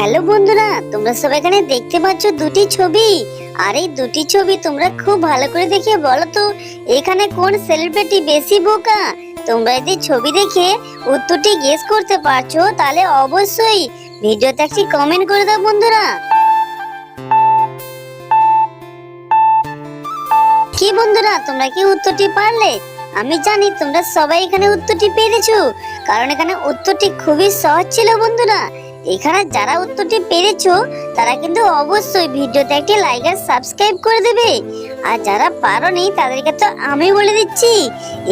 Hello বন্ধুরা, তোমরা সব এখানে দেখতে পাচ্ছ দুটি ছবি। আর এই দুটি ছবি তোমরা খুব ভালো করে দেখে বলো তো, এখানে কোন সেলিব্রিটি বেশি বোকা? তোমরা যদি ছবি দেখে উত্তরটি গেস করতে পারছ, তাহলে অবশ্যই ভিডিওতে একটি কমেন্ট করে দাও বন্ধুরা। কি বন্ধুরা, তোমরা কি উত্তরটি পারলে? আমি জানি তোমরা সবাই এখানে উত্তরটি পেরেছ কারণ এখানে উত্তরটি খুবই সহজ ছিল বন্ধুরা। এখানে যারা উত্তরটি পেরেছ, তারা কিন্তু অবশ্যই ভিডিওতে একটি লাইক আর সাবস্ক্রাইব করে দেবে। আর যারা পারোনি, তাদেরকে তো আমি বলে দিচ্ছি,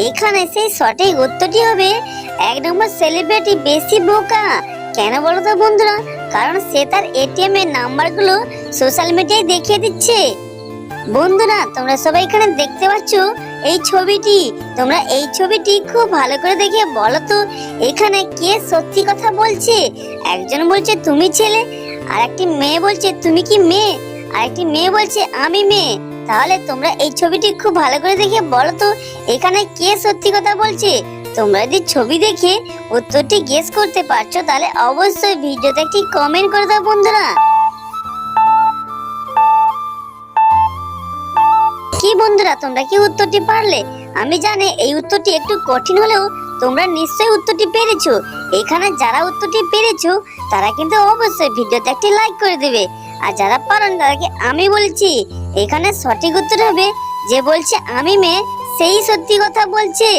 এখানে সেই সঠিক উত্তরটি হবে, এক নম্বর সেলিব্রিটি বেশি বোকা। কেন বলো তো বন্ধুরা? কারণ সে তার এটিএম এর নাম্বারগুলো সোশ্যাল মিডিয়ায় দেখিয়ে দিচ্ছে। বন্ধুরা, তোমরা সবাই এখানে দেখতে পাচ্ছ এই ছবিটি। তোমরা এই ছবিটি খুব ভালো করে দেখে বলো তো, এখানে কে সত্যি কথা বলছে? একজন বলছে, তুমি ছেলে। আর একটি মেয়ে বলছে, তুমি কি মেয়ে? আর একটি মেয়ে বলছে, আমি মেয়ে। তাহলে তোমরা এই ছবিটি খুব ভালো করে দেখে বলো তো, এখানে কে সত্যি কথা বলছে? তোমরা যদি ছবি দেখে উত্তরটি গেস করতে পারছ, তাহলে অবশ্যই ভিডিওতে একটি কমেন্ট করে দাও বন্ধুরা। বন্ধুরা, তোমরা কি উত্তরটি পারলে? আমি জানি এই উত্তরটি একটু কঠিন হলেও তোমরা নিশ্চয়ই উত্তরটি পেরেছ। এখানে যারা উত্তরটি পেরেছ, তারা কিন্তু অবশ্যই ভিডিওতে একটি লাইক করে দেবে। আর যারা পারেন, তাদেরকে আমি বলছি, এখানে সঠিক উত্তর হবে যে বলছে, আমি মেয়ে, সেই সত্যি কথা বলছে।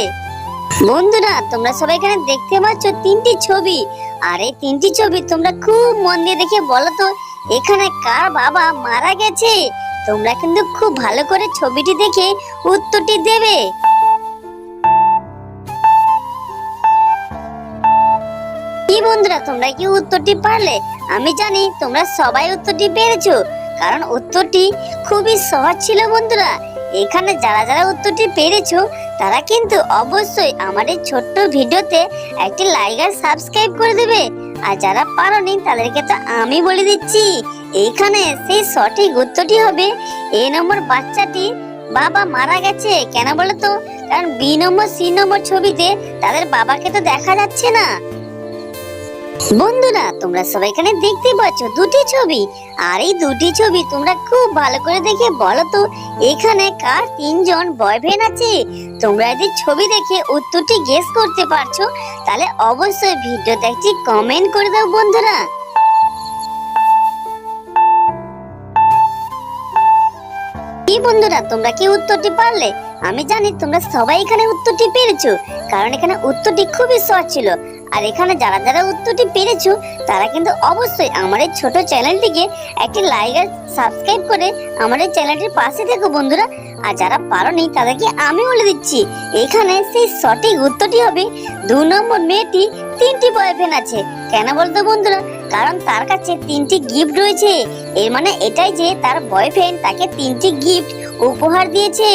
বন্ধুরা, তোমরা সবাই এখানে দেখতে পাচ্ছ তিনটি ছবি। আর এই তিনটি ছবি তোমরা খুব মন দিয়ে দেখে বলো তো, এখানে কার বাবা মারা গেছে? তোমরা কিন্তু খুব ভালো করে ছবিটি দেখে উত্তরটি দেবে। কি বন্ধুরা, তোমরা কি উত্তরটি পারলে? আমি জানি তোমরা সবাই উত্তরটি পেরেছ, কারণ উত্তরটি খুবই সহজ ছিল বন্ধুরা। এখানে যারা যারা উত্তরটি পেরেছ, তারা কিন্তু অবশ্যই আমাদের ছোট্ট ভিডিওতে একটি লাইক আর সাবস্ক্রাইব করে দেবে। আর যারা পারোনি, তাদেরকে তো আমি বলে দিচ্ছি। এইখানে সেই সঠিক উত্তরটি হবে এ নম্বর বাচ্চাটি বাবা মারা গেছে। কেন বলো তো? কারণ বি নম্বর, সি নম্বর ছবিতে তাদের বাবাকে তো দেখা যাচ্ছে না। বন্ধুরা, তোমরা সবাই এখানে দেখতে পাচ্ছ দুটি ছবি। আর এই দুটি ছবি তোমরা খুব ভালো করে দেখে বলো তো, এখানে কার তিনজন বয়ফ্রেন্ড আছে? তোমরা যদি ছবি দেখে উত্তরটি গেস করতে পারছ, তাহলে অবশ্যই ভিডিওতে একটি কমেন্ট করে দাও বন্ধুরা। বন্ধুরা, তোমরা কি উত্তরটি পারলে? আমি জানি তোমরা সবাই এখানে উত্তরটি পেরেছ, কারণ এখানে উত্তরটি খুবই সহজ ছিল। আর এখানে যারা যারা উত্তরটি পেরেছ, তারা কিন্তু অবশ্যই আমার এই ছোট চ্যানেলটিকে একটি লাইক আর সাবস্ক্রাইব করে আমার এই চ্যানেলটির পাশে থেকো বন্ধুরা। আর যারা পারোনি, তাদেরকে আমি বলে দিচ্ছি, এখানে সেই সঠিক উত্তরটি হবে, দু নম্বর মেয়েটি তিনটি বয়ফ্রেন্ড আছে। কেন বলতো বন্ধুরা? কারণ তার কাছে তিনটি গিফট রয়েছে। এর মানে এটাই যে তার বয়ফ্রেন্ড তাকে তিনটি গিফট উপহার দিয়েছে।